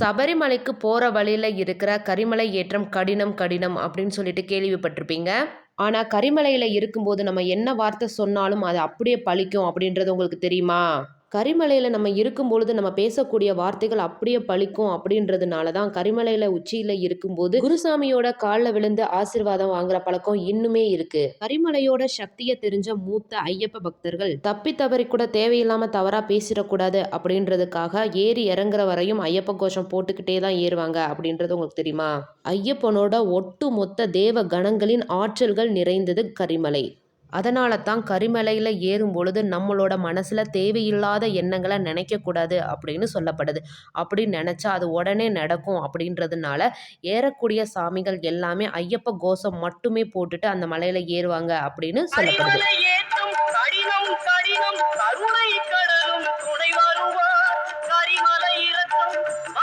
சபரிமலைக்கு போகிற வழியில் இருக்கிற கரிமலை ஏற்றம் கடினம் கடினம் அப்படின்னு சொல்லிட்டு கேள்விப்பட்டிருப்பீங்க. ஆனால் கரிமலையில் இருக்கும்போது நம்ம என்ன வார்த்தை சொன்னாலும் அது அப்படியே பழிக்கும் அப்படின்றது உங்களுக்கு தெரியுமா? கரிமலையில் நம்ம இருக்கும் பொழுது நம்ம பேசக்கூடிய வார்த்தைகள் அப்படியே பழிக்கும் அப்படின்றதுனால தான் கரிமலையில் உச்சியில் இருக்கும்போது குருசாமியோட காலில் விழுந்து ஆசிர்வாதம் வாங்குற பழக்கம் இன்னுமே இருக்கு. கரிமலையோட சக்தியை தெரிஞ்ச மூத்த ஐயப்ப பக்தர்கள் தப்பி தவறி கூட தேவையில்லாம தவறா பேசிடக்கூடாது அப்படின்றதுக்காக ஏறி இறங்குற வரையும் ஐயப்ப கோஷம் போட்டுக்கிட்டே தான் ஏறுவாங்க அப்படின்றது உங்களுக்கு தெரியுமா? ஐயப்பனோட ஒட்டு மொத்த தேவ கணங்களின் ஆற்றல்கள் நிறைந்தது கரிமலை. அதனால தான் கரிமலையில் ஏறும் பொழுது நம்மளோட மனசில் தேவையில்லாத எண்ணங்களை நினைக்கக்கூடாது அப்படின்னு சொல்லப்படுது. அப்படி நினச்சா அது உடனே நடக்கும் அப்படின்றதுனால ஏறக்கூடிய சாமிகள் எல்லாமே ஐயப்ப கோஷம் மட்டுமே போட்டுட்டு அந்த மலையில் ஏறுவாங்க அப்படின்னு சொல்லப்படுது.